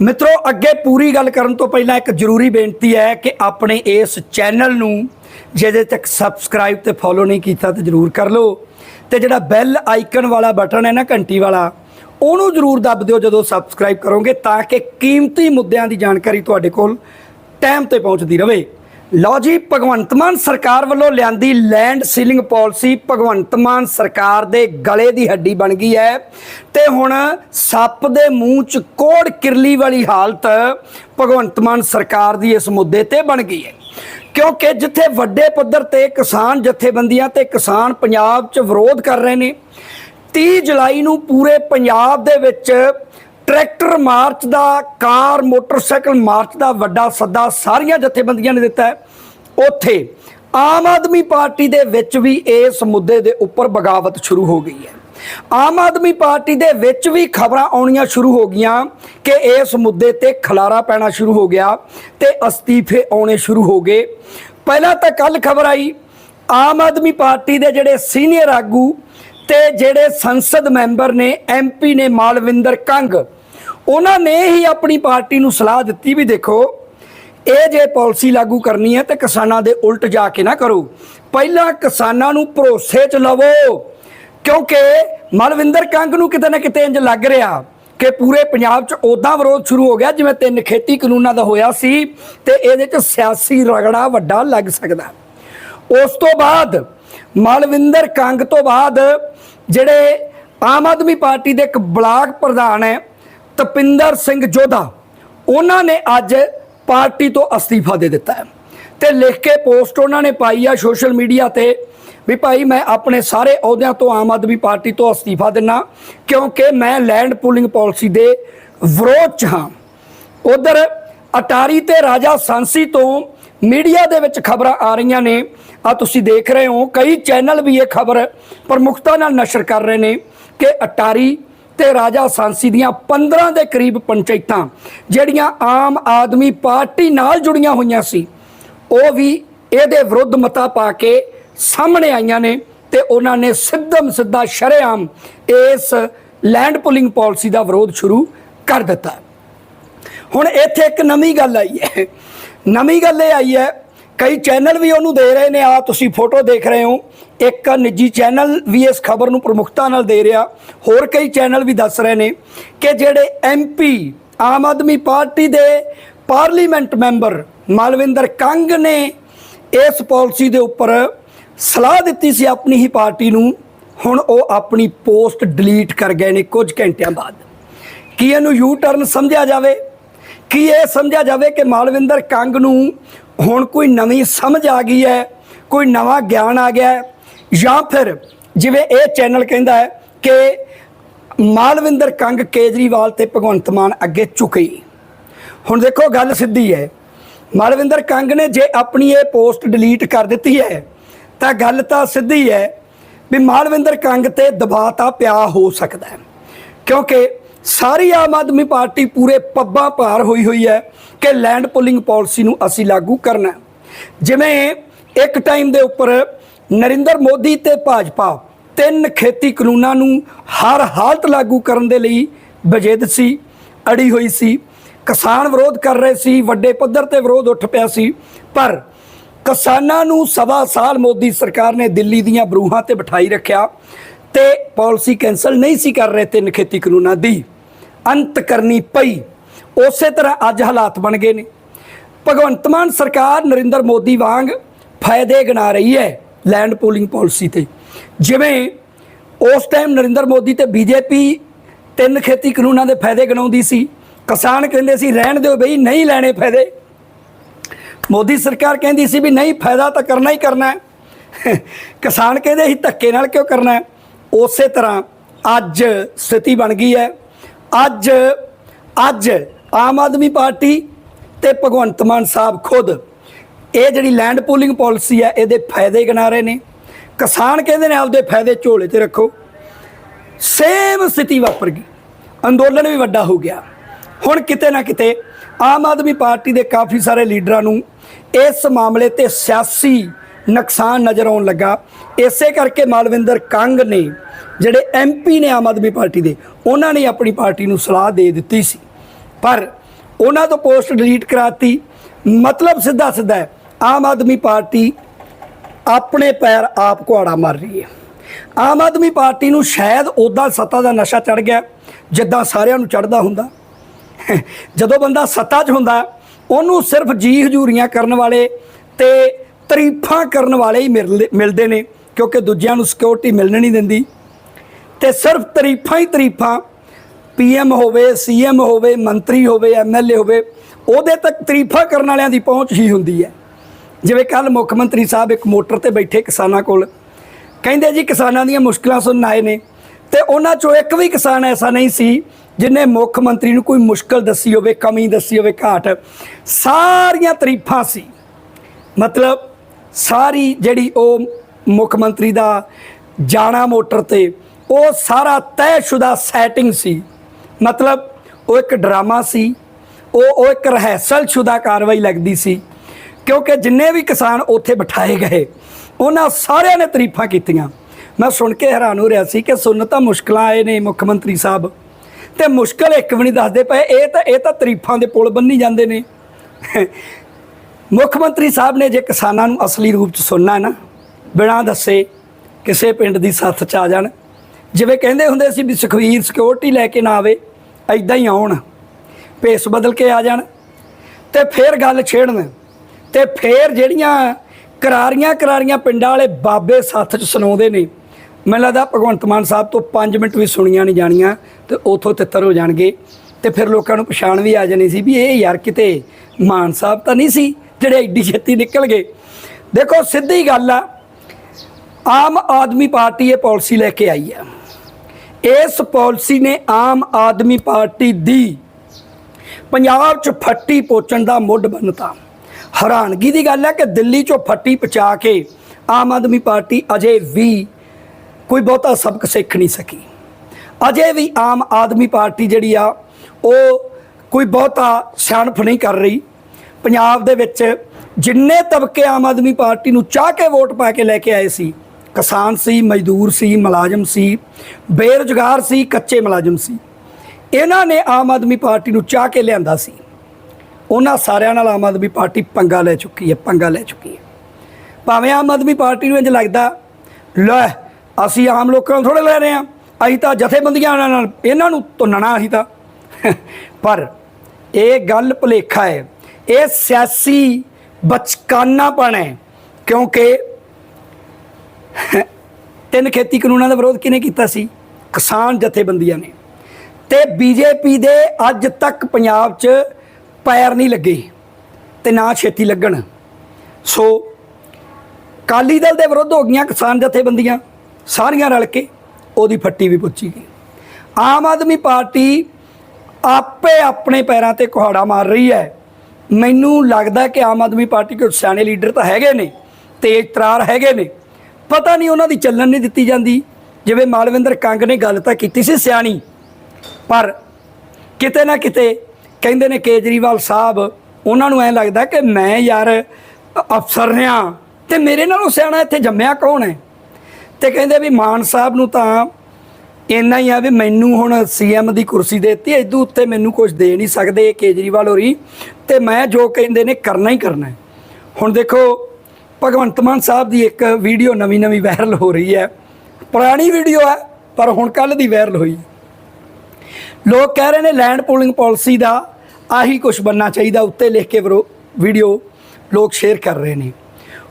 ਮਿੱਤਰੋ, ਅੱਗੇ ਪੂਰੀ ਗੱਲ ਕਰਨ ਤੋਂ ਪਹਿਲਾਂ ਇੱਕ ਜ਼ਰੂਰੀ ਬੇਨਤੀ ਹੈ ਕਿ ਆਪਣੇ ਇਸ ਚੈਨਲ ਨੂੰ, ਜਿਹਦੇ ਤੱਕ ਸਬਸਕ੍ਰਾਈਬ ਤੇ ਫੋਲੋ ਨਹੀਂ ਕੀਤਾ ਤਾਂ ਜ਼ਰੂਰ ਕਰ ਲਓ। ਤੇ ਜਿਹੜਾ ਬੈਲ ਆਈਕਨ ਵਾਲਾ ਬਟਨ ਹੈ ਨਾ, ਘੰਟੀ ਵਾਲਾ, ਉਹਨੂੰ ਜ਼ਰੂਰ ਦੱਬ ਦਿਓ ਜਦੋਂ ਸਬਸਕ੍ਰਾਈਬ ਕਰੋਗੇ, ਤਾਂ ਕਿ ਕੀਮਤੀ ਮੁੱਦਿਆਂ ਦੀ ਜਾਣਕਾਰੀ ਤੁਹਾਡੇ ਕੋਲ ਟਾਈਮ ਤੇ ਪਹੁੰਚਦੀ ਰਹੇ। ਲਓ ਜੀ, ਭਗਵੰਤ ਮਾਨ ਸਰਕਾਰ ਵੱਲੋਂ ਲਿਆਂਦੀ land ceiling policy Bhagwant Mann ਸਰਕਾਰ ਦੇ ਗਲੇ ਦੀ ਹੱਡੀ ਬਣ ਗਈ ਹੈ। ਤੇ ਹੁਣ ਸੱਪ ਦੇ ਮੂੰਹ 'ਚ ਕੋੜ ਕਿਰਲੀ ਵਾਲੀ ਹਾਲਤ ਭਗਵੰਤ ਮਾਨ ਸਰਕਾਰ ਦੀ ਇਸ ਮੁੱਦੇ ਤੇ ਬਣ ਗਈ ਹੈ। ਕਿਉਂਕਿ ਜਿੱਥੇ ਵੱਡੇ ਪੱਧਰ ਤੇ ਕਿਸਾਨ ਜਥੇਬੰਦੀਆਂ ਤੇ ਕਿਸਾਨ ਪੰਜਾਬ 'ਚ ਵਿਰੋਧ ਕਰ ਰਹੇ ਨੇ 30 ਜੁਲਾਈ ਨੂੰ ਪੂਰੇ ਪੰਜਾਬ ਦੇ ਵਿੱਚ ਟਰੈਕਟਰ ਮਾਰਚ ਦਾ, ਕਾਰ, ਮੋਟਰਸਾਈਕਲ ਮਾਰਚ ਦਾ ਵੱਡਾ ਸੱਦਾ ਸਾਰੀਆਂ ਜਥੇਬੰਦੀਆਂ ਨੇ ਦਿੱਤਾ ਹੈ। ਉੱਥੇ ਆਮ ਆਦਮੀ ਪਾਰਟੀ ਦੇ ਵਿੱਚ ਵੀ ਇਸ ਮੁੱਦੇ ਦੇ ਉੱਪਰ ਬਗਾਵਤ ਸ਼ੁਰੂ ਹੋ ਗਈ ਹੈ। ਆਮ ਆਦਮੀ ਪਾਰਟੀ ਦੇ ਵਿੱਚ ਵੀ ਖਬਰਾਂ ਆਉਣੀਆਂ ਸ਼ੁਰੂ ਹੋ ਗਈਆਂ ਕਿ ਇਸ ਮੁੱਦੇ ਤੇ ਖਲਾਰਾ ਪੈਣਾ ਸ਼ੁਰੂ ਹੋ ਗਿਆ ਤੇ ਅਸਤੀਫੇ ਆਉਣੇ ਸ਼ੁਰੂ ਹੋ ਗਏ। ਪਹਿਲਾਂ ਤਾਂ ਕੱਲ ਖਬਰ ਆਈ, ਆਮ ਆਦਮੀ ਪਾਰਟੀ ਦੇ ਜਿਹੜੇ ਸੀਨੀਅਰ ਆਗੂ ਤੇ ਜਿਹੜੇ ਸੰਸਦ ਮੈਂਬਰ ਨੇ ਐਮਪੀ ਨੇ, ਮਾਲਵਿੰਦਰ ਕੰਗ, ਉਹਨਾਂ ਨੇ ਹੀ ਆਪਣੀ ਪਾਰਟੀ ਨੂੰ ਸਲਾਹ ਦਿੱਤੀ ਵੀ ਦੇਖੋ, ਇਹ ਜੇ ਪਾਲਿਸੀ ਲਾਗੂ ਕਰਨੀ ਹੈ ਤੇ ਕਿਸਾਨਾਂ ਦੇ ਉਲਟ ਜਾ ਕੇ ਨਾ ਕਰੋ। ਪਹਿਲਾਂ ਕਿਸਾਨਾਂ ਨੂੰ ਭਰੋਸੇ 'ਚ ਲਵੋ, ਕਿਉਂਕਿ ਮਲਵਿੰਦਰ ਕੰਗ ਨੂੰ ਕਿਤੇ ਨਾ ਕਿਤੇ ਇੰਜ ਲੱਗ ਰਿਹਾ ਕਿ ਪੂਰੇ ਪੰਜਾਬ 'ਚ ਉਦਾਂ ਵਿਰੋਧ ਸ਼ੁਰੂ ਹੋ ਗਿਆ, ਜਿਵੇਂ ਤਿੰਨ ਖੇਤੀ ਕਾਨੂੰਨਾਂ ਦਾ ਹੋਇਆ ਸੀ ਤੇ ਇਹਦੇ 'ਚ ਸਿਆਸੀ ਰਗੜਾ ਵੱਡਾ ਲੱਗ ਸਕਦਾ। ਉਸ ਤੋਂ ਬਾਅਦ ਮਲਵਿੰਦਰ ਕੰਗ ਤੋਂ ਬਾਅਦ ਜਿਹੜੇ ਆਮ ਆਦਮੀ ਪਾਰਟੀ ਦੇ ਇੱਕ ਬਲਾਕ ਪ੍ਰਧਾਨ ਹੈ, ਤਪਿੰਦਰ ਸਿੰਘ ਜੋਧਾ, ਉਹਨਾਂ ਨੇ ਅੱਜ ਪਾਰਟੀ ਤੋਂ ਅਸਤੀਫਾ ਦੇ ਦਿੱਤਾ ਹੈ। ਤੇ ਲਿਖ ਕੇ ਪੋਸਟ ਉਹਨਾਂ ਨੇ ਪਾਈ ਆ ਸੋਸ਼ਲ ਮੀਡੀਆ ਤੇ ਵੀ ਭਾਈ ਮੈਂ ਆਪਣੇ ਸਾਰੇ ਅਹੁਦਿਆਂ ਤੋਂ ਆਮ ਆਦਮੀ ਪਾਰਟੀ ਤੋਂ ਅਸਤੀਫਾ ਦਿੰਨਾ, ਕਿਉਂਕਿ ਮੈਂ ਲੈਂਡ ਪੂਲਿੰਗ ਪਾਲਿਸੀ ਦੇ ਵਿਰੋਧ ਚ ਹਾਂ। ਉਧਰ ਅਟਾਰੀ ਤੇ ਰਾਜਾ ਸਾਂਸੀ ਤੋਂ ਮੀਡੀਆ ਦੇ ਵਿੱਚ ਖਬਰਾਂ ਆ ਰਹੀਆਂ ਨੇ ਆ ਤੁਸੀਂ ਦੇਖ ਰਹੇ ਹੋ, ਕਈ ਚੈਨਲ ਵੀ ਇਹ ਖਬਰ ਪ੍ਰਮੁਖਤਾ ਨਾਲ ਨਸ਼ਰ ਕਰ ਰਹੇ ਨੇ ਕਿ ਅਟਾਰੀ ਤੇ ਰਾਜਾ ਸਾਂਸੀ ਦੀਆਂ 15 ਦੇ ਕਰੀਬ ਪੰਚਾਇਤਾਂ ਜਿਹੜੀਆਂ ਆਮ ਆਦਮੀ ਪਾਰਟੀ ਨਾਲ ਜੁੜੀਆਂ ਹੋਈਆਂ ਸੀ, ਉਹ ਵੀ ਇਹਦੇ ਵਿਰੁੱਧ ਮਤਾ ਪਾ ਕੇ ਸਾਹਮਣੇ ਆਈਆਂ ਨੇ ਤੇ ਉਹਨਾਂ ਨੇ ਸਿੱਧਮ ਸਿੱਧਾ ਸ਼ਰੇਆਮ ਇਸ ਲੈਂਡ ਪੁਲਿੰਗ ਪਾਲਿਸੀ ਦਾ ਵਿਰੋਧ ਸ਼ੁਰੂ ਕਰ ਦਿੱਤਾ। ਹੁਣ ਇੱਥੇ ਇੱਕ ਨਵੀਂ ਗੱਲ ਆਈ ਹੈ। ਨਵੀਂ ਗੱਲ ਇਹ ਆਈ ਹੈ ਕਈ ਚੈਨਲ ਵੀ ਉਹਨੂੰ ਦੇ ਰਹੇ ਨੇ ਆ ਤੁਸੀਂ ਫੋਟੋ ਦੇਖ ਰਹੇ ਹੋ। ਇੱਕ ਨਿੱਜੀ ਚੈਨਲ ਵੀ ਇਸ ਖਬਰ ਨੂੰ ਪ੍ਰਮੁਖਤਾ ਨਾਲ ਦੇ ਰਿਹਾ। ਹੋਰ ਕਈ ਚੈਨਲ ਵੀ ਦੱਸ ਰਹੇ ਨੇ ਕਿ ਜਿਹੜੇ ਐਮਪੀ ਆਮ ਆਦਮੀ ਪਾਰਟੀ ਦੇ ਪਾਰਲੀਮੈਂਟ ਮੈਂਬਰ ਮਾਲਵਿੰਦਰ ਕੰਗ ਨੇ ਇਸ ਪਾਲਿਸੀ ਦੇ ਉੱਪਰ ਸਲਾਹ ਦਿੱਤੀ ਸੀ ਆਪਣੀ ਹੀ ਪਾਰਟੀ ਨੂੰ। ਹੁਣ ਉਹ ਆਪਣੀ ਪੋਸਟ ਡਿਲੀਟ ਕਰ ਗਏ ਨੇ ਕੁਝ ਘੰਟਿਆਂ ਬਾਅਦ। ਕੀ ਇਹਨੂੰ ਯੂ ਟਰਨ ਸਮਝਿਆ ਜਾਵੇ? ਕੀ ਇਹ ਸਮਝਿਆ ਜਾਵੇ ਕਿ ਮਾਲਵਿੰਦਰ ਕੰਗ ਨੂੰ ਹੁਣ ਕੋਈ ਨਵੀਂ ਸਮਝ ਆ ਗਈ ਹੈ, ਕੋਈ ਨਵਾਂ ਗਿਆਨ ਆ ਗਿਆ ਹੈ, ਜਾਂ ਫਿਰ ਜਿਵੇਂ ਇਹ ਚੈਨਲ ਕਹਿੰਦਾ ਹੈ ਕਿ ਮਾਲਵਿੰਦਰ ਕੰਗ ਕੇਜਰੀਵਾਲ ਤੇ ਭਗਵੰਤ ਮਾਨ ਅੱਗੇ ਝੁਕੇ। ਹੁਣ ਦੇਖੋ ਗੱਲ ਸਿੱਧੀ ਹੈ, ਮਾਲਵਿੰਦਰ ਕੰਗ ਨੇ ਜੇ ਆਪਣੀ ਇਹ ਪੋਸਟ ਡਿਲੀਟ ਕਰ ਦਿੱਤੀ ਹੈ, ਤਾਂ ਗੱਲ ਤਾਂ ਸਿੱਧੀ ਹੈ ਵੀ ਮਾਲਵਿੰਦਰ ਕੰਗ ਤੇ ਦਬਾਅ ਤਾਂ ਪਿਆ ਹੋ ਸਕਦਾ ਕਿਉਂਕਿ ਸਾਰੀ ਆਮ ਆਦਮੀ ਪਾਰਟੀ ਪੂਰੇ ਪੱਬਾਂ ਭਾਰ ਹੋਈ ਹੋਈ ਹੈ ਕਿ ਲੈਂਡ ਪੁਲਿੰਗ ਪਾਲਿਸੀ ਨੂੰ ਅਸੀਂ ਲਾਗੂ ਕਰਨਾ ਜਿਵੇਂ ਇੱਕ ਟਾਈਮ ਦੇ ਉੱਪਰ ਨਰਿੰਦਰ ਮੋਦੀ ਤੇ ਭਾਜਪਾ ਤਿੰਨ ਖੇਤੀ ਕਾਨੂੰਨਾਂ ਨੂੰ ਹਰ ਹਾਲਤ ਲਾਗੂ ਕਰਨ ਦੇ ਲਈ ਬਜੇਦ ਸੀ, ਅੜੀ ਹੋਈ ਸੀ, ਕਿਸਾਨ ਵਿਰੋਧ ਕਰ ਰਹੇ ਸੀ, ਵੱਡੇ ਪੱਧਰ ਤੇ ਵਿਰੋਧ ਉੱਠ ਪਿਆ ਸੀ, ਪਰ ਕਿਸਾਨਾਂ ਨੂੰ ਸਵਾ ਸਾਲ ਮੋਦੀ ਸਰਕਾਰ ਨੇ ਦਿੱਲੀ ਦੀਆਂ ਬਰੂਹਾਂ ਤੇ ਬਿਠਾਈ ਰੱਖਿਆ ਤੇ ਪਾਲਿਸੀ ਕੈਨਸਲ ਨਹੀਂ ਸੀ ਕਰ ਰਹੇ ਤਿੰਨ ਖੇਤੀ ਕਾਨੂੰਨਾਂ ਦੀ। ਅੰਤ ਕਰਨੀ ਪਈ। ਉਸੇ ਤਰ੍ਹਾਂ ਅੱਜ ਹਾਲਾਤ ਬਣ ਗਏ ਨੇ। ਭਗਵੰਤ ਮਾਨ ਸਰਕਾਰ ਨਰਿੰਦਰ ਮੋਦੀ ਵਾਂਗ ਫਾਇਦੇ ਗਿਣਾ ਰਹੀ ਹੈ ਲੈਂਡ ਪੂਲਿੰਗ ਪਾਲਿਸੀ ਤੇ। ਜਿਵੇਂ ਉਸ ਟਾਈਮ ਨਰਿੰਦਰ ਮੋਦੀ ਤੇ ਬੀਜੇਪੀ ਤਿੰਨ ਖੇਤੀ ਕਾਨੂੰਨਾਂ ਦੇ ਫਾਇਦੇ ਗਿਣਾਉਂਦੀ ਸੀ। ਕਿਸਾਨ ਕਹਿੰਦੇ ਸੀ, ਰਹਿਣ ਦਿਓ ਬਈ, ਨਹੀਂ ਲੈਣੇ ਫਾਇਦੇ। ਮੋਦੀ ਸਰਕਾਰ ਕਹਿੰਦੀ ਸੀ ਵੀ, ਨਹੀਂ, ਫਾਇਦਾ ਤਾਂ ਕਰਨਾ ਹੀ ਕਰਨਾ ਹੈ। ਕਿਸਾਨ ਕਹਿੰਦੇ ਸੀ, ਧੱਕੇ ਨਾਲ ਕਿਉਂ ਕਰਨਾ ਹੈ? ਉਸੇ ਤਰ੍ਹਾਂ ਅੱਜ ਸਥਿਤੀ ਬਣ ਗਈ ਹੈ। ਅੱਜ ਅੱਜ ਆਮ ਆਦਮੀ ਪਾਰਟੀ ਤੇ ਭਗਵੰਤ ਮਾਨ ਸਾਹਿਬ ਖੁਦ, ਇਹ ਜਿਹੜੀ ਲੈਂਡ ਪੂਲਿੰਗ ਪਾਲਿਸੀ ਹੈ, ਇਹਦੇ ਫਾਇਦੇ ਗਿਣਾ ਰਹੇ ਨੇ। ਕਿਸਾਨ ਕਹਿੰਦੇ ਨੇ, ਆਪਦੇ ਫਾਇਦੇ ਝੋਲੇ 'ਚ ਰੱਖੋ। ਸੇਮ ਸਥਿਤੀ ਵਾਪਰ ਗਈ। ਅੰਦੋਲਨ ਵੀ ਵੱਡਾ ਹੋ ਗਿਆ। ਹੁਣ ਕਿਤੇ ਨਾ ਕਿਤੇ ਆਮ ਆਦਮੀ ਪਾਰਟੀ ਦੇ ਕਾਫੀ ਸਾਰੇ ਲੀਡਰਾਂ ਨੂੰ ਇਸ ਮਾਮਲੇ ਤੇ ਸਿਆਸੀ ਨੁਕਸਾਨ ਨਜ਼ਰ ਆਉਣ ਲੱਗਾ। ਇਸੇ ਕਰਕੇ ਮਾਲਵਿੰਦਰ ਕੰਗ ਨੇ, ਜਿਹੜੇ ਐਮਪੀ ਨੇ ਆਮ ਆਦਮੀ ਪਾਰਟੀ ਦੇ, ਉਹਨਾਂ ਨੇ ਆਪਣੀ ਪਾਰਟੀ ਨੂੰ ਸਲਾਹ ਦੇ ਦਿੱਤੀ ਸੀ। ਪਰ ਉਹਨਾਂ ਤੋਂ ਪੋਸਟ ਡਿਲੀਟ ਕਰਾਤੀ। ਮਤਲਬ ਸਿੱਧਾ ਸਿੱਧਾ ਹੈ, ਆਮ ਆਦਮੀ ਪਾਰਟੀ ਆਪਣੇ ਪੈਰ ਆਪ ਕੁਹਾੜਾ ਮਾਰ ਰਹੀ ਹੈ। ਆਮ ਆਦਮੀ ਪਾਰਟੀ ਨੂੰ ਸ਼ਾਇਦ ਉਹਦਾ ਸੱਤਾ ਦਾ ਨਸ਼ਾ ਚੜ ਗਿਆ ਜਿੱਦਾਂ ਸਾਰਿਆਂ ਨੂੰ ਚੜਦਾ ਹੁੰਦਾ। ਜਦੋਂ ਬੰਦਾ ਸੱਤਾ 'ਚ ਹੁੰਦਾ ਉਹਨੂੰ ਸਿਰਫ ਜੀ ਹਜੂਰੀਆਂ ਕਰਨ ਵਾਲੇ ਤੇ ਤਾਰੀਫਾਂ ਕਰਨ ਵਾਲੇ ਹੀ ਮਿਲਦੇ- ਮਿਲਦੇ ਨੇ ਕਿਉਂਕਿ ਦੂਜਿਆਂ ਨੂੰ ਸਿਕਿਉਰਿਟੀ ਮਿਲਣ ਨਹੀਂ ਦਿੰਦੀ। ਤੇ ਸਿਰਫ ਤਾਰੀਫਾਂ ਹੀ ਤਾਰੀਫਾਂ ਪੀਐਮ ਹੋਵੇ, ਸੀਐਮ ਹੋਵੇ, ਮੰਤਰੀ ਹੋਵੇ ਐਮਐਲਏ ਹੋਵੇ, ਉਹਦੇ ਤੱਕ ਤਾਰੀਫਾਂ ਕਰਨ ਵਾਲਿਆਂ ਦੀ ਪਹੁੰਚ ਹੀ ਹੁੰਦੀ ਹੈ। ਜਿਵੇਂ ਕੱਲ ਮੁੱਖ ਮੰਤਰੀ ਸਾਹਿਬ ਇੱਕ ਮੋਟਰ ਤੇ ਬੈਠੇ ਕਿਸਾਨਾਂ ਕੋਲ। ਕਹਿੰਦੇ ਜੀ ਕਿਸਾਨਾਂ ਦੀਆਂ ਮੁਸ਼ਕਲਾਂ ਸੁਣਨ ਆਏ ਨੇ ਤੇ ਉਹਨਾਂ ਚੋਂ ਇੱਕ ਵੀ ਕਿਸਾਨ ਐਸਾ ਨਹੀਂ ਸੀ ਜਿਨੇ ਮੁੱਖ ਮੰਤਰੀ ਨੂੰ ਕੋਈ ਮੁਸ਼ਕਲ ਦੱਸੀ ਹੋਵੇ, ਕਮੀ ਦੱਸੀ ਹੋਵੇ, ਘਾਟ। ਸਾਰੀਆਂ ਤਾਰੀਫਾਂ ਸੀ। ਮਤਲਬ ਸਾਰੀ ਜਿਹੜੀ ਉਹ ਮੁੱਖ ਮੰਤਰੀ ਦਾ ਜਾਣਾ ਮੋਟਰ ਤੇ, ਉਹ ਸਾਰਾ ਤੈਅਸ਼ੁਦਾ ਸੈਟਿੰਗ ਸੀ। ਮਤਲਬ ਉਹ ਇੱਕ ਡਰਾਮਾ ਸੀ, ਉਹ ਉਹ ਇੱਕ ਰਹਿਸਲਸ਼ੁਦਾ ਕਾਰਵਾਈ ਲੱਗਦੀ ਸੀ, ਕਿਉਂਕਿ ਜਿੰਨੇ ਵੀ ਕਿਸਾਨ ਉੱਥੇ ਬਿਠਾਏ ਗਏ, ਉਹਨਾਂ ਸਾਰਿਆਂ ਨੇ ਤਾਰੀਫਾਂ ਕੀਤੀਆਂ। ਮੈਂ ਸੁਣ ਕੇ ਹੈਰਾਨ ਹੋ ਰਿਹਾ ਸੀ ਕਿ ਸੁਣ ਤਾਂ ਮੁਸ਼ਕਲਾਂ ਆਏ ਨੇ ਮੁੱਖ ਮੰਤਰੀ ਸਾਹਿਬ। ਤੇ ਮੁਸ਼ਕਲ ਇੱਕ ਵੀ ਨਹੀਂ ਦੱਸਦੇ ਪਏ, ਇਹ ਤਾਂ ਇਹ ਤਾਂ ਤਾਰੀਫਾਂ ਦੇ ਪੁਲ ਬੰਨੀ ਜਾਂਦੇ ਨੇ। ਮੁੱਖ ਮੰਤਰੀ ਸਾਹਿਬ ਨੇ ਜੇ ਕਿਸਾਨਾਂ ਨੂੰ ਅਸਲੀ ਰੂਪ ਚ ਸੁਣਨਾ ਹੈ ਨਾ, ਬਿਨਾਂ ਦੱਸੇ ਕਿਸੇ ਪਿੰਡ ਦੀ ਸੱਥ ਚ ਆ ਜਾਣ। ਜਿਵੇਂ ਕਹਿੰਦੇ ਹੁੰਦੇ ਸੀ ਵੀ ਸੁਖਵੀਰ ਸਿਕਿਉਰਿਟੀ ਲੈ ਕੇ ਨਾ ਆਵੇ ਐਦਾਂ ਹੀ ਆਉਣ, ਭੇਸ ਬਦਲ ਕੇ ਆ ਜਾਣ ਤੇ ਫੇਰ ਗੱਲ ਛੇੜਨ ਤੇ ਫੇਰ ਜਿਹੜੀਆਂ ਕਰਾਰੀਆਂ ਕਰਾਰੀਆਂ ਪਿੰਡਾਂ ਵਾਲੇ ਬਾਬੇ ਸਾਥ ਚ ਸੁਣਾਉਂਦੇ ਨੇ, ਮੈਨੂੰ ਲੱਗਦਾ ਭਗਵੰਤ ਮਾਨ ਸਾਹਿਬ ਤੋਂ 5 ਮਿੰਟ ਵੀ ਸੁਣੀਆਂ ਨਹੀਂ ਜਾਣੀਆਂ ਤੇ ਉਥੋਂ ਤਿੱਤਰ ਹੋ ਜਾਣਗੇ ਤੇ ਫਿਰ ਲੋਕਾਂ ਨੂੰ ਪਛਾਣ ਵੀ ਆ ਜਾਣੀ ਸੀ ਵੀ ਇਹ ਯਾਰ ਕਿਤੇ ਮਾਨ ਸਾਹਿਬ ਤਾਂ ਨਹੀਂ ਸੀ ਜਿਹੜੇ ਐਡੀ ਛੇਤੀ ਨਿਕਲ ਗਏ। ਦੇਖੋ ਸਿੱਧੀ ਗੱਲ ਆ, ਆਮ ਆਦਮੀ ਪਾਰਟੀ ਇਹ ਪਾਲਿਸੀ ਲੈ ਕੇ ਆਈ ਆ। ਇਸ ਪਾਲਿਸੀ ਨੇ ਆਮ ਆਦਮੀ ਪਾਰਟੀ ਦੀ ਪੰਜਾਬ 'ਚ ਫੱਟੀ ਪੋਚਣ ਦਾ ਮੁੱਢ ਬਣਤਾ ਹੈਰਾਨਗੀ ਦੀ ਗੱਲ ਹੈ ਕਿ ਦਿੱਲੀ 'ਚੋਂ ਫੱਟੀ ਪਚਾ ਕੇ ਆਮ ਆਦਮੀ ਪਾਰਟੀ ਅਜੇ ਵੀ ਕੋਈ ਬਹੁਤਾ ਸਬਕ ਸਿੱਖ ਨਹੀਂ ਸਕੀ। ਅਜੇ ਵੀ ਆਮ ਆਦਮੀ ਪਾਰਟੀ ਜਿਹੜੀ ਆ, ਉਹ ਕੋਈ ਬਹੁਤਾ ਸਿਆਣਪ ਨਹੀਂ ਕਰ ਰਹੀ। ਪੰਜਾਬ ਦੇ ਵਿੱਚ ਜਿੰਨੇ ਤਬਕੇ ਆਮ ਆਦਮੀ ਪਾਰਟੀ ਨੂੰ ਚਾਹ ਕੇ ਵੋਟ ਪਾ ਕੇ ਲੈ ਕੇ ਆਏ ਸੀ ਕਿਸਾਨ ਸੀ, ਮਜ਼ਦੂਰ ਸੀ, ਮੁਲਾਜ਼ਮ ਸੀ, ਬੇਰੁਜ਼ਗਾਰ ਸੀ, ਕੱਚੇ ਮੁਲਾਜ਼ਮ ਸੀ। ਇਹਨਾਂ ਨੇ ਆਮ ਆਦਮੀ ਪਾਰਟੀ ਨੂੰ ਚਾਹ ਕੇ ਲਿਆਂਦਾ ਸੀ। ਉਹਨਾਂ ਸਾਰਿਆਂ ਨਾਲ ਆਮ ਆਦਮੀ ਪਾਰਟੀ ਪੰਗਾ ਲੈ ਚੁੱਕੀ ਹੈ, ਪੰਗਾ ਲੈ ਚੁੱਕੀ ਹੈ। ਭਾਵੇਂ ਆਮ ਆਦਮੀ ਪਾਰਟੀ ਨੂੰ ਇੰਜ ਲੱਗਦਾ, ਲੈ, ਅਸੀਂ ਆਮ ਲੋਕਾਂ ਨੂੰ ਥੋੜੇ ਲੈ ਰਹੇ ਹਾਂ, ਅਸੀਂ ਤਾਂ ਜਥੇਬੰਦੀਆਂ ਨਾਲ ਨਾਲ ਇਹਨਾਂ ਨੂੰ ਤੁੰਨਣਾ ਅਸੀਂ ਤਾਂ। ਪਰ ਇਹ ਗੱਲ ਭੁਲੇਖਾ ਹੈ, ਇਹ ਸਿਆਸੀ ਬਚਕਾਨਾਪਣ ਹੈ, ਕਿਉਂਕਿ ਤਿੰਨ ਖੇਤੀ ਕਾਨੂੰਨਾਂ ਦਾ ਵਿਰੋਧ ਕਿਹਨੇ ਕੀਤਾ ਸੀ? ਕਿਸਾਨ ਜਥੇਬੰਦੀਆਂ ਨੇ। ਤੇ ਬੀਜੇਪੀ ਦੇ ਅੱਜ ਤੱਕ ਪੰਜਾਬ 'ਚ ਪੈਰ ਨਹੀਂ ਲੱਗੇ ਤੇ ਨਾ ਛੇਤੀ ਲੱਗਣ। ਸੋ ਕਾਲੀ ਦਲ ਦੇ ਵਿਰੁੱਧ ਹੋ ਗਈਆਂ ਕਿਸਾਨ ਜਥੇਬੰਦੀਆਂ, ਸਾਰੀਆਂ ਰਲ ਕੇ ਉਹਦੀ ਫੱਟੀ ਵੀ ਪੁੱਛੀ ਗਈ। ਆਮ ਆਦਮੀ ਪਾਰਟੀ ਆਪੇ ਆਪਣੇ ਪੈਰਾਂ ਤੇ ਕੁਹਾੜਾ ਮਾਰ ਰਹੀ ਹੈ। ਮੈਨੂੰ ਲੱਗਦਾ ਕਿ ਆਮ ਆਦਮੀ ਪਾਰਟੀ ਦੇ ਸਿਆਣੇ ਲੀਡਰ ਤਾਂ ਹੈਗੇ ਨੇ ਤੇਜ ਤਰਾਰ ਹੈਗੇ ਨੇ। ਪਤਾ ਨਹੀਂ ਉਹਨਾਂ ਦੀ ਚੱਲਣ ਨਹੀਂ ਦਿੱਤੀ ਜਾਂਦੀ। ਜਿਵੇਂ ਮਾਲਵਿੰਦਰ ਕੰਗ ਨੇ ਗੱਲ ਤਾਂ ਕੀਤੀ ਸੀ ਸਿਆਣੀ। ਪਰ ਕਿਤੇ ਨਾ ਕਿਤੇ ਕਹਿੰਦੇ ਨੇ ਕੇਜਰੀਵਾਲ ਸਾਹਿਬ, ਉਹਨਾਂ ਨੂੰ ਐ ਲੱਗਦਾ ਕਿ ਮੈਂ ਯਾਰ ਅਫਸਰ ਰਿਆਂ ਤੇ ਮੇਰੇ ਨਾਲੋਂ ਸਿਆਣਾ ਇੱਥੇ ਜੰਮਿਆ ਕੌਣ ਹੈ? ਤੇ ਕਹਿੰਦੇ ਵੀ ਮਾਨ ਸਾਹਿਬ ਨੂੰ ਤਾਂ ਇੰਨਾ ਹੀ ਆ ਵੀ ਮੈਨੂੰ ਹੁਣ ਸੀਐਮ ਦੀ ਕੁਰਸੀ ਦੇਤੀ ਇਦੋਂ ਉੱਤੇ ਮੈਨੂੰ ਕੁਝ ਦੇ ਨਹੀਂ ਸਕਦੇ ਇਹ ਕੇਜਰੀਵਾਲ ਹੋਰੀ। ਤੇ ਮੈਂ ਜੋ ਕਹਿੰਦੇ ਨੇ ਕਰਨਾ ਹੀ ਕਰਨਾ ਹੁਣ ਦੇਖੋ ਭਗਵੰਤ ਮਾਨ ਸਾਹਿਬ ਦੀ ਇੱਕ ਵੀਡੀਓ ਨਵੀਂ ਨਵੀਂ ਵਾਇਰਲ ਹੋ ਰਹੀ ਹੈ। ਪੁਰਾਣੀ ਵੀਡੀਓ ਹੈ, ਪਰ ਹੁਣ ਕੱਲ ਦੀ ਵਾਇਰਲ ਹੋਈ। ਲੋਕ ਕਹਿ ਰਹੇ ਨੇ ਲੈਂਡ ਪੂਲਿੰਗ ਪਾਲਿਸੀ ਦਾ ਆਹੀ ਕੁਝ ਬੰਨਾ ਚਾਹੀਦਾ, ਉੱਤੇ ਲਿਖ ਕੇ ਵਿਰੋ- ਵੀਡੀਓ ਲੋਕ ਸ਼ੇਅਰ ਕਰ ਰਹੇ ਨੇ।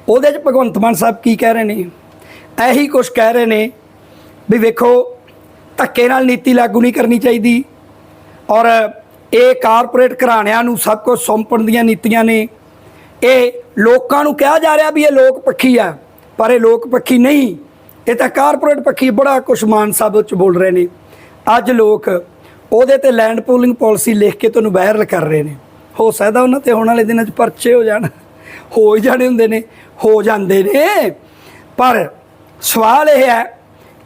ਉਹਦੇ 'ਚ ਭਗਵੰਤ ਮਾਨ ਸਾਹਿਬ ਕੀ ਕਹਿ ਰਹੇ ਨੇ? ਇਹੀ ਕੁਝ ਕਹਿ ਰਹੇ ਨੇ ਵੀ ਵੇਖੋ, ਧੱਕੇ ਨਾਲ ਨੀਤੀ ਲਾਗੂ ਨਹੀਂ ਕਰਨੀ ਚਾਹੀਦੀ ਔਰ ਇਹ ਕਾਰਪੋਰੇਟ ਘਰਾਣਿਆਂ ਨੂੰ ਸਭ ਕੁਝ ਸੌਂਪਣ ਦੀਆਂ ਨੀਤੀਆਂ ਨੇ। ਇਹ ਲੋਕਾਂ ਨੂੰ ਕਿਹਾ ਜਾ ਰਿਹਾ ਵੀ ਇਹ ਲੋਕ ਪੱਖੀ ਆ, ਪਰ ਇਹ ਲੋਕ ਪੱਖੀ ਨਹੀਂ। ਇਹ ਤਾਂ ਕਾਰਪੋਰੇਟ ਪੱਖੀ ਬੜਾ ਕੁਛ ਮਾਨ ਸਾਹਿਬ ਵਿੱਚ ਬੋਲ ਰਹੇ ਨੇ। ਅੱਜ ਲੋਕ ਉਹਦੇ ਤੇ ਲੈਂਡ ਪੂਲਿੰਗ ਪਾਲਿਸੀ ਲਿਖ ਕੇ ਤੁਹਾਨੂੰ ਵਾਇਰਲ ਕਰ ਰਹੇ ਨੇ। ਹੋ ਸਕਦਾ ਉਹਨਾਂ ਤੇ ਹੋਣ ਵਾਲੇ ਦਿਨਾਂ 'ਚ ਪਰਚੇ ਹੋ ਜਾਣ। ਹੋ ਹੀ ਜਾਣੇ ਹੁੰਦੇ ਨੇ, ਹੋ ਜਾਂਦੇ ਨੇ। ਪਰ ਸਵਾਲ ਇਹ ਹੈ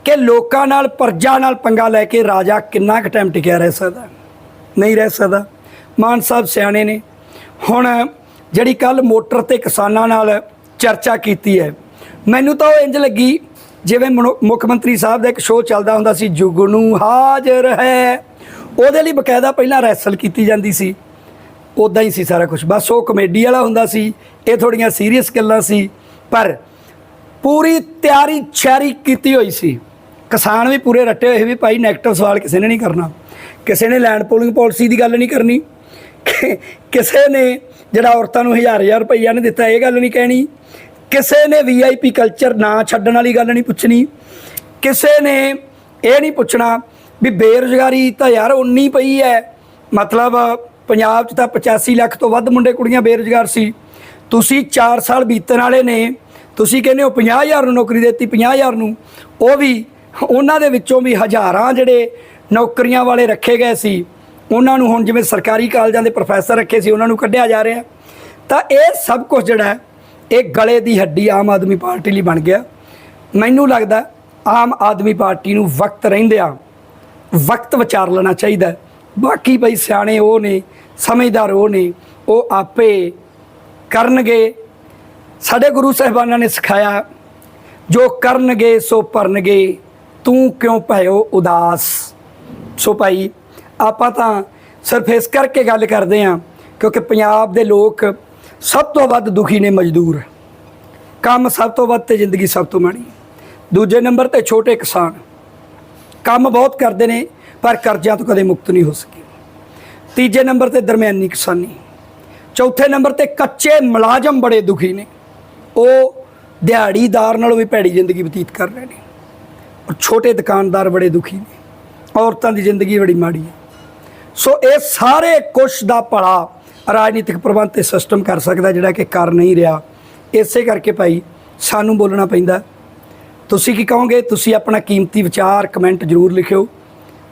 ਕਿ ਲੋਕਾਂ ਨਾਲ, ਪਰਜਾ ਨਾਲ ਪੰਗਾ ਲੈ ਕੇ ਰਾਜਾ ਕਿੰਨਾ ਕੁ ਟਾਈਮ ਟਿਕਿਆ ਰਹਿ ਸਕਦਾ? ਨਹੀਂ ਰਹਿ ਸਕਦਾ। ਮਾਨ ਸਾਹਿਬ ਸਿਆਣੇ ਨੇ। ਹੁਣ ਜਿਹੜੀ ਕੱਲ ਮੋਟਰ ਤੇ ਕਿਸਾਨਾਂ ਨਾਲ ਚਰਚਾ ਕੀਤੀ ਹੈ। ਮੈਨੂੰ ਤਾਂ ਉਹ ਇੰਜ ਲੱਗੀ ਜਿਵੇਂ ਮਨੋ- ਮੁੱਖ ਮੰਤਰੀ ਸਾਹਿਬ ਦਾ ਇੱਕ ਸ਼ੋਅ ਚੱਲਦਾ ਹੁੰਦਾ ਸੀ ਜੁਗਨੂ ਹਾਜ਼ਰ ਹੈ। ਉਹਦੇ ਲਈ ਬਕਾਇਦਾ ਪਹਿਲਾਂ ਰੈਸਲ ਕੀਤੀ ਜਾਂਦੀ ਸੀ। ਉਦਾਂ ਹੀ ਸੀ ਸਾਰਾ ਕੁਝ ਬਸ ਉਹ ਕਮੇਡੀ ਵਾਲਾ ਹੁੰਦਾ ਸੀ, ਇਹ ਥੋੜੀਆਂ ਸੀਰੀਅਸ ਗੱਲਾਂ ਸੀ, ਪਰ ਪੂਰੀ ਤਿਆਰੀ ਛਿਆਰੀ ਕੀਤੀ ਹੋਈ ਸੀ। ਕਿਸਾਨ ਵੀ ਪੂਰੇ ਰੱਟੇ ਹੋਏ ਵੀ ਭਾਈ ਨੈਗੇਟਿਵ ਸਵਾਲ ਕਿਸੇ ਨੇ ਨਹੀਂ ਕਰਨਾ। ਕਿਸੇ ਨੇ ਲੈਂਡ ਪੋਲਿੰਗ ਪਾਲਿਸੀ ਦੀ ਗੱਲ ਨਹੀਂ ਕਰਨੀ। ਕਿ- ਕਿਸੇ ਨੇ ਜਿਹੜਾ ਔਰਤਾਂ ਨੂੰ ਹਜ਼ਾਰ ਹਜ਼ਾਰ ਰੁਪਈਆ ਨੇ ਦਿੱਤਾ, ਇਹ ਗੱਲ ਨਹੀਂ ਕਹਿਣੀ। ਕਿਸੇ ਨੇ ਵੀਆਈਪੀ ਕਲਚਰ ਨਾ ਛੱਡਣ ਵਾਲੀ ਗੱਲ ਨਹੀਂ ਪੁੱਛਣੀ। ਕਿਸੇ ਨੇ ਇਹ ਨਹੀਂ ਪੁੱਛਣਾ ਵੀ ਬੇਰੁਜ਼ਗਾਰੀ ਤਾਂ ਯਾਰ ਉਨੀ ਪਈ ਹੈ। ਮਤਲਬ ਪੰਜਾਬ 'ਚ ਤਾਂ 85 ਲੱਖ ਤੋਂ ਵੱਧ ਮੁੰਡੇ ਕੁੜੀਆਂ ਬੇਰੁਜ਼ਗਾਰ ਸੀ। ਤੁਸੀਂ 4 ਸਾਲ ਬੀਤਣ ਵਾਲੇ ਨੇ, ਤੁਸੀਂ ਕਹਿੰਦੇ ਹੋ 50000 ਨੂੰ ਨੌਕਰੀ ਦਿੱਤੀ 50000 ਨੂੰ। ਉਹ ਵੀ ਉਹਨਾਂ ਦੇ ਵਿੱਚੋਂ ਵੀ ਹਜ਼ਾਰਾਂ ਜਿਹੜੇ ਨੌਕਰੀਆਂ ਵਾਲੇ ਰੱਖੇ ਗਏ ਸੀ। ਉਹਨਾਂ ਨੂੰ ਹੁਣ ਜਿਵੇਂ ਸਰਕਾਰੀ ਕਾਲਜਾਂ ਦੇ ਪ੍ਰੋਫੈਸਰ ਰੱਖੇ ਸੀ, ਉਹਨਾਂ ਨੂੰ ਕੱਢਿਆ ਜਾ ਰਿਹਾ। ਤਾਂ ਇਹ ਸਭ ਕੁਝ ਜਿਹੜਾ ਇਹ ਗਲੇ ਦੀ ਹੱਡੀ ਆਮ ਆਦਮੀ ਪਾਰਟੀ ਲਈ ਬਣ ਗਿਆ। ਮੈਨੂੰ ਲੱਗਦਾ ਆਮ ਆਦਮੀ ਪਾਰਟੀ ਨੂੰ ਵਕਤ ਰਹਿੰਦਿਆਂ ਵਕਤ ਵਿਚਾਰ ਲੈਣਾ ਚਾਹੀਦਾ ਬਾਕੀ ਬਈ ਸਿਆਣੇ ਉਹ ਨੇ, ਸਮਝਦਾਰ ਉਹ ਨੇ, ਉਹ ਆਪੇ ਕਰਨਗੇ। ਸਾਡੇ ਗੁਰੂ ਸਾਹਿਬਾਨਾਂ ਨੇ ਸਿਖਾਇਆ, ਜੋ ਕਰਨਗੇ ਸੋ ਭਰਨਗੇ, ਤੂੰ ਕਿਉਂ ਭਇਓ ਉਦਾਸ? ਸੋ ਭਾਈ ਆਪਾਂ ਤਾਂ ਸਿਰਫ ਇਸ ਕਰਕੇ ਗੱਲ ਕਰਦੇ ਹਾਂ ਕਿਉਂਕਿ ਪੰਜਾਬ ਦੇ ਲੋਕ ਸਭ ਤੋਂ ਵੱਧ ਦੁਖੀ ਨੇ ਮਜ਼ਦੂਰ। ਕੰਮ ਸਭ ਤੋਂ ਵੱਧ ਤੇ ਜ਼ਿੰਦਗੀ ਸਭ ਤੋਂ ਮਾੜੀ। ਦੂਜੇ ਨੰਬਰ ਤੇ ਛੋਟੇ ਕਿਸਾਨ। ਕੰਮ ਬਹੁਤ ਕਰਦੇ ਨੇ, ਪਰ ਕਰਜ਼ਿਆਂ ਤੋਂ ਕਦੇ ਮੁਕਤ ਨਹੀਂ ਹੋ ਸਕੇ। ਤੀਜੇ ਨੰਬਰ ਤੇ ਦਰਮਿਆਨੀ ਕਿਸਾਨੀ। ਚੌਥੇ ਨੰਬਰ ਤੇ ਕੱਚੇ ਮੁਲਾਜ਼ਮ ਬੜੇ ਦੁਖੀ ਨੇ। ਉਹ ਦਿਹਾੜੀਦਾਰ ਨਾਲੋਂ ਵੀ ਭੈੜੀ ਜ਼ਿੰਦਗੀ ਬਤੀਤ ਕਰ ਰਹੇ ਨੇ। ਔਰ ਛੋਟੇ ਦੁਕਾਨਦਾਰ ਬੜੇ ਦੁਖੀ ਨੇ। ਔਰਤਾਂ ਦੀ ਜ਼ਿੰਦਗੀ ਬੜੀ ਮਾੜੀ ਹੈ। ਸੋ ਇਹ ਸਾਰੇ ਕੁਛ ਦਾ ਭਲਾ ਰਾਜਨੀਤਿਕ ਪ੍ਰਬੰਧ ਤੇ ਸਿਸਟਮ ਕਰ ਸਕਦਾ ਜਿਹੜਾ ਕਿ ਕਰ ਨਹੀਂ ਰਿਹਾ। ਇਸੇ ਕਰਕੇ ਭਾਈ ਸਾਨੂੰ ਬੋਲਣਾ ਪੈਂਦਾ। ਤੁਸੀਂ ਕੀ ਕਹੋਗੇ? ਤੁਸੀਂ ਆਪਣਾ ਕੀਮਤੀ ਵਿਚਾਰ ਕਮੈਂਟ ਜ਼ਰੂਰ ਲਿਖਿਓ।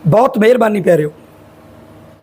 ਬਹੁਤ ਮਿਹਰਬਾਨੀ ਪਿਆਰਿਓ।